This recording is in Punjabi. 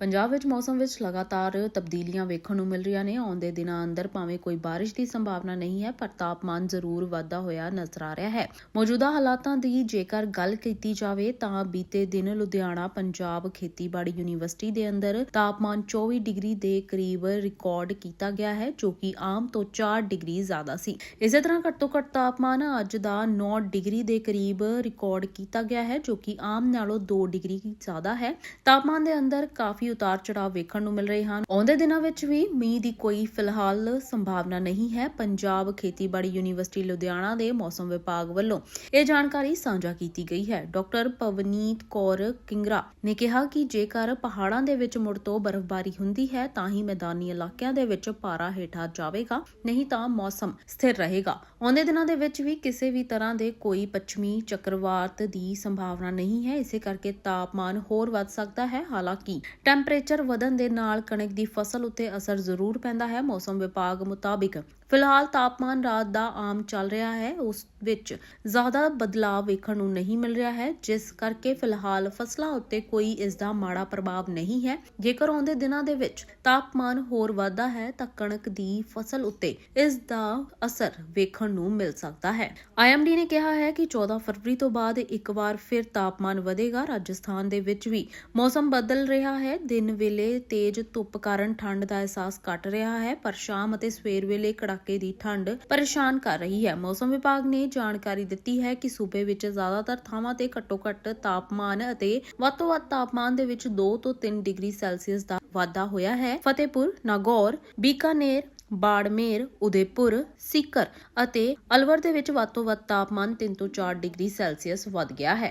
ਪੰਜਾਬ ਵਿੱਚ ਮੌਸਮ ਵਿੱਚ ਲਗਾਤਾਰ ਤਬਦੀਲੀਆਂ ਵੇਖਣ ਨੂੰ ਮਿਲ ਰਹੀਆਂ ਨੇ। ਆਉਂਦੇ ਦਿਨਾਂ ਅੰਦਰ ਭਾਵੇਂ ਕੋਈ ਬਾਰਿਸ਼ ਦੀ ਸੰਭਾਵਨਾ ਨਹੀਂ ਹੈ, ਪਰ ਤਾਪਮਾਨ ਜ਼ਰੂਰ ਵਾਧਾ ਹੋਇਆ ਨਜ਼ਰ ਆ ਰਿਹਾ ਹੈ। ਮੌਜੂਦਾ ਹਾਲਾਤਾਂ ਦੀ ਜੇਕਰ ਗੱਲ ਕੀਤੀ ਜਾਵੇ ਤਾਂ ਬੀਤੇ ਦਿਨ ਲੁਧਿਆਣਾ, ਪੰਜਾਬ ਖੇਤੀਬਾੜੀ ਯੂਨੀਵਰਸਿਟੀ ਦੇ ਅੰਦਰ ਤਾਪਮਾਨ 24 ਡਿਗਰੀ ਦੇ ਕਰੀਬ ਰਿਕਾਰਡ ਕੀਤਾ ਗਿਆ ਹੈ, ਜੋ ਕਿ ਆਮ ਤੋਂ 4 ਡਿਗਰੀ ਜ਼ਿਆਦਾ ਸੀ। ਇਸੇ ਤਰ੍ਹਾਂ ਘੱਟੋ ਘੱਟ ਤਾਪਮਾਨ ਅੱਜ ਦਾ 9 ਡਿਗਰੀ ਦੇ ਕਰੀਬ ਰਿਕਾਰਡ ਕੀਤਾ ਗਿਆ ਹੈ, ਜੋ ਕਿ ਆਮ ਨਾਲੋਂ 2 ਡਿਗਰੀ ਜ਼ਿਆਦਾ ਹੈ। ਤਾਪਮਾਨ ਦੇ ਅੰਦਰ ਕਾਫੀ ਉਤਾਰ ਚੜਾਅ ਵੇਖਣ ਨੂੰ ਮਿਲ ਰਹੇ ਹਨ। ਆਉਂਦੇ ਦਿਨਾਂ ਵਿੱਚ ਵੀ ਮੀਂਹ ਦੀ ਕੋਈ ਫਿਲਹਾਲ ਸੰਭਾਵਨਾ ਨਹੀਂ ਹੈ। ਪੰਜਾਬ ਖੇਤੀਬਾੜੀ ਯੂਨੀਵਰਸਿਟੀ ਲੁਧਿਆਣਾ ਦੇ ਮੌਸਮ ਵਿਭਾਗ ਵੱਲੋਂ ਇਹ ਜਾਣਕਾਰੀ ਸਾਂਝਾ ਕੀਤੀ ਗਈ ਹੈ। ਡਾਕਟਰ ਪਵਨੀਤ ਕੌਰ ਕਿੰਗਰਾ ਨੇ ਕਿਹਾ ਕਿ ਜੇਕਰ ਪਹਾੜਾਂ ਦੇ ਵਿੱਚ ਮੁੜ ਤੋਂ ਬਰਫ਼ਬਾਰੀ ਹੁੰਦੀ ਹੈ, ਤਾਂ ਹੀ ਮੈਦਾਨੀ ਇਲਾਕਿਆਂ ਦੇ ਵਿੱਚ ਪਾਰਾ ਹੇਠਾਂ ਜਾਵੇਗਾ, ਨਹੀਂ ਤਾਂ ਮੌਸਮ ਸਥਿਰ ਰਹੇਗਾ। ਆਉਂਦੇ ਦਿਨਾਂ ਦੇ ਵਿੱਚ ਵੀ ਕਿਸੇ ਵੀ ਤਰ੍ਹਾਂ ਦੇ ਕੋਈ ਪੱਛਮੀ ਚੱਕਰਵਾਤ ਦੀ ਸੰਭਾਵਨਾ ਨਹੀਂ ਹੈ। ਇਸੇ ਕਰਕੇ ਤਾਪਮਾਨ ਹੋਰ ਵੱਧ ਸਕਦਾ ਹੈ। ਹਾਲਾਂਕਿ ਟੈਂਪਰੇਚਰ ਵਧਣ ਦੇ ਨਾਲ ਕਣਕ ਦੀ ਫਸਲ ਉੱਤੇ ਅਸਰ ਜ਼ਰੂਰ ਪੈਂਦਾ ਹੈ। ਮੌਸਮ ਵਿਭਾਗ ਮੁਤਾਬਿਕ ਫਿਲਹਾਲ ਤਾਪਮਾਨ ਰਾਤ ਦਾ ਆਮ ਚੱਲ ਰਿਹਾ ਹੈ। ਉਸ ਵਿੱਚ ਜ਼ਿਆਦਾ ਬਦਲਾਅ ਵੇਖਣ ਨੂੰ ਨਹੀਂ ਮਿਲ ਰਿਹਾ ਹੈ। ਜਿਸ ਕਰਕੇ ਫਿਲਹਾਲ ਫਸਲਾਂ ਉੱਤੇ ਕੋਈ ਇਸ ਦਾ ਮਾੜਾ ਪ੍ਰਭਾਵ ਨਹੀਂ ਹੈ। ਜੇਕਰ ਆਉਂਦੇ ਦਿਨਾਂ ਦੇ ਵਿੱਚ ਤਾਪਮਾਨ ਹੋਰ ਵਧਦਾ ਹੈ, ਤਾਂ ਕਣਕ ਦੀ ਫਸਲ ਉੱਤੇ ਇਸ ਦਾ ਅਸਰ ਵੇਖਣ ਨੂੰ ਮਿਲ ਸਕਦਾ ਹੈ। ਆਈਐਮਡੀ ਨੇ ਕਿਹਾ ਹੈ ਕਿ 14 ਫਰਵਰੀ ਤੋਂ ਬਾਅਦ ਇੱਕ ਵਾਰ ਫਿਰ ਤਾਪਮਾਨ ਵਧੇਗਾ। ਰਾਜਸਥਾਨ ਦੇ ਵਿੱਚ ਵੀ ਮੌਸਮ ਬਦਲ ਰਿਹਾ ਹੈ। ਦਿਨ ਵੇਲੇ ਤੇਜ਼ ਧੁੱਪ ਕਾਰਨ ਠੰਡ ਦਾ ਅਹਿਸਾਸ ਘਟ ਰਿਹਾ ਹੈ, ਪਰ ਸ਼ਾਮ ਅਤੇ ਸਵੇਰ ਵੇਲੇ ਕੜਾ ਕੜਾਕੇ ਦੀ ਠੰਡ ਪਰੇਸ਼ਾਨ ਕਰ ਰਹੀ ਹੈ। ਮੌਸਮ ਵਿਭਾਗ ਨੇ ਜਾਣਕਾਰੀ ਦਿੱਤੀ ਹੈ ਕਿ ਸੂਬੇ ਵਿੱਚ ਜ਼ਿਆਦਾਤਰ ਥਾਵਾਂ ਤੇ ਘੱਟੋ-ਘੱਟ ਤਾਪਮਾਨ ਅਤੇ ਵੱਧ ਤੋਂ ਵੱਧ ਤਾਪਮਾਨ ਦੇ ਵਿੱਚ 2 ਤੋਂ 3 ਡਿਗਰੀ ਸੈਲਸੀਅਸ ਦਾ ਵਾਧਾ ਹੋਇਆ ਹੈ। ਫਤਿਹਪੁਰ, ਨਾਗੌਰ, ਬੀਕਾਨੇਰ, ਬਾੜਮੇਰ, ਉਦੈਪੁਰ, ਸੀਕਰ ਅਤੇ ਅਲਵਰ ਦੇ ਵਿੱਚ ਵੱਧ ਤੋਂ ਵੱਧ ਤਾਪਮਾਨ 3 ਤੋਂ 4 ਡਿਗਰੀ ਸੈਲਸੀਅਸ ਵੱਧ ਗਿਆ ਹੈ।